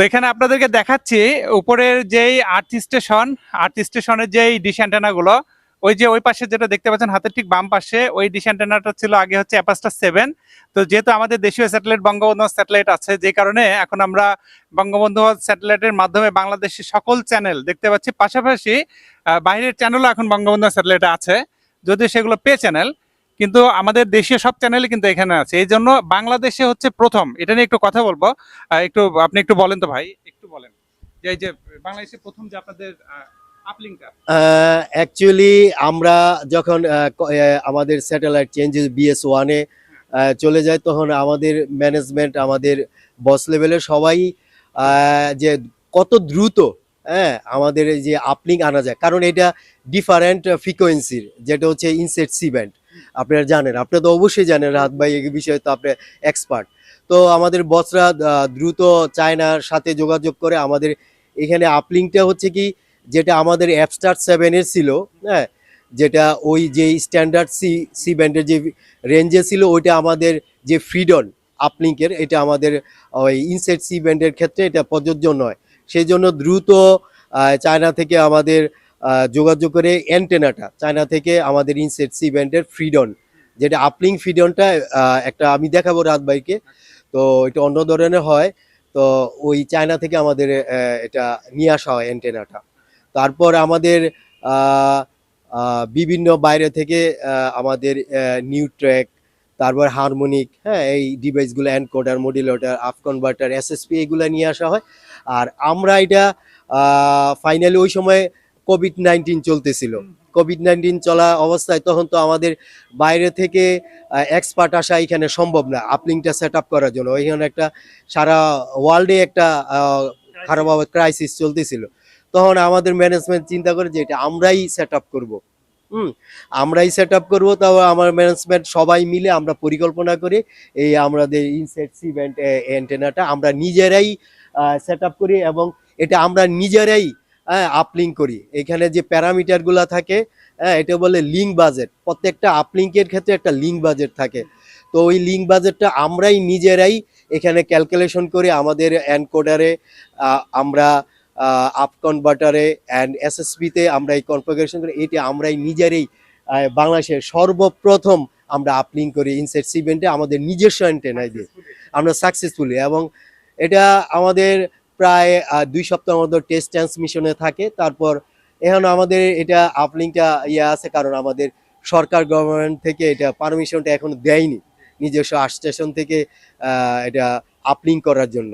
তো এখানে আপনাদেরকে দেখাচ্ছি, উপরের যেই আর্থ স্টেশন আর্থ স্টেশনের যেই ডিশ অ্যান্টেনাগুলো ওই যে ওই পাশে যেটা দেখতে পাচ্ছেন হাতের ঠিক বাম পাশে, ওই ডিশ অ্যান্টেনাটা ছিল আগে হচ্ছে অ্যাপাস্টার সেভেন তো যেহেতু আমাদের দেশীয় স্যাটেলাইট বঙ্গবন্ধু স্যাটেলাইট আছে, যে কারণে এখন আমরা বঙ্গবন্ধু স্যাটেলাইটের মাধ্যমে বাংলাদেশের সকল চ্যানেল দেখতে পাচ্ছি। পাশাপাশি বাইরের চ্যানেলও এখন বঙ্গবন্ধু স্যাটেলাইটে আছে। যদিও সেগুলো পে চ্যানেল কিন্তু আমাদের দেশীয় সব চ্যানেলই কিন্তু এখানে আছে। এই জন্য বাংলাদেশে হচ্ছে প্রথম। এটা নিয়ে একটু কথা বলব। একটু, আপনি একটু বলেন তো ভাই, একটু বলেন। যে এই যে বাংলাদেশে প্রথম যে আপনাদের অ্যাকচুয়ালি আমরা যখন আমাদের স্যাটেলাইট চেঞ্জেস বিএস ওয়ানে চলে যায়, তখন আমাদের ম্যানেজমেন্ট আমাদের বস লেভেলের সবাই যে কত দ্রুত হ্যাঁ আমাদের যে আপলিং আনা যায়। কারণ এটা ডিফারেন্ট ফ্রিকোয়েন্সির যেটা হচ্ছে ইনসেট সি ব্যান্ড আপনারা জানেন আপনারা তো অবশ্যই জানেন, রাহাত ভাই এই বিষয়ে তো আপনি এক্সপার্ট তো আমাদের বসরা দ্রুত চায়নার সাথে যোগাযোগ করে আমাদের এখানে আপলিংটা হচ্ছে কি, যেটা আমাদের অ্যাপস্টার সেভেনের ছিল হ্যাঁ যেটা ওই যে স্ট্যান্ডার্ড সি সি ব্যান্ডের যে রেঞ্জে ছিল, ওইটা আমাদের যে ফ্রিডন আপলিঙ্কের এটা আমাদের ওই ইনসেট সি ব্যান্ডের ক্ষেত্রে এটা প্রযোজ্য নয়। সেই জন্য দ্রুত চায়না থেকে আমাদের যোগাযোগ করে অ্যান্টেনাটা চায়না থেকে আমাদের ইনসেট সি ব্যান্ডের ফ্রিডন যেটা আপলিং ফ্রিডনটা একটা আমি দেখাবো রাত তো এটা অন্য ধরনের হয়, তো ওই চায়না থেকে আমাদের এটা নিয়ে আসা হয় অ্যান্টেনাটা তারপর আমাদের বিভিন্ন বাইরে থেকে আমাদের নিউ ট্র্যাক তারপর হারমোনিক হ্যাঁ এই ডিভাইসগুলো encoder modulator up converter SSP এগুলো নিয়ে আসা হয়। আর আমরা এটা ফাইনালি ওই সময় কোভিড নাইন্টিন চলতেছিল। কোভিড নাইন্টিন চলা অবস্থায় তখন তো আমাদের বাইরে থেকে এক্সপার্ট আসা এখানে সম্ভব না আপলিংটা সেট করার জন্য। ওইখানে একটা সারা ওয়ার্ল্ডে একটা খারাপ ক্রাইসিস চলতেছিল। তখন আমাদের ম্যানেজমেন্ট চিন্তা করে যে এটা আমরাই সেট আপ করব। হুম, আমরাই সেট আপ করব, তাও আমার ম্যানেজমেন্ট সবাই মিলে আমরা পরিকল্পনা করে এই আমাদের ইনসেট সি ব্যান্ড অ্যান্টেনাটা আমরা নিজেরাই সেট আপ করি এবং এটা আমরা নিজেরাই আপলিং করি। এখানে যে প্যারামিটারগুলো থাকে হ্যাঁ এটা বলে লিঙ্ক বাজেট প্রত্যেকটা আপলিঙ্কের ক্ষেত্রে একটা লিঙ্ক বাজেট থাকে। তো ওই লিঙ্ক বাজেটটা আমরাই নিজেরাই এখানে ক্যালকুলেশন করে, আমাদের অ্যানকোডারে আমরা আপ কনভার্টারে অ্যান্ড এসএসপিতে আমরা এই কনফিগারেশন করি। এটি আমরাই নিজেরাই বাংলাদেশের সর্বপ্রথম আমরা আপলিং করি ইনসেট সিভেন্টে আমাদের নিজস্ব অ্যান্টেনায় দিয়ে। আমরা সাকসেসফুলি এবং এটা আমাদের প্রায় দুই সপ্তাহ মতো টেস্ট ট্রান্সমিশনে থাকে। তারপর এখন আমাদের এটা আপলিংটা ইয়ে আছে কারণ আমাদের সরকার গভর্নমেন্ট থেকে এটা পারমিশনটা এখন দেয়নি। নিজস্ব স্টেশন থেকে এটা আপলিং করার জন্য।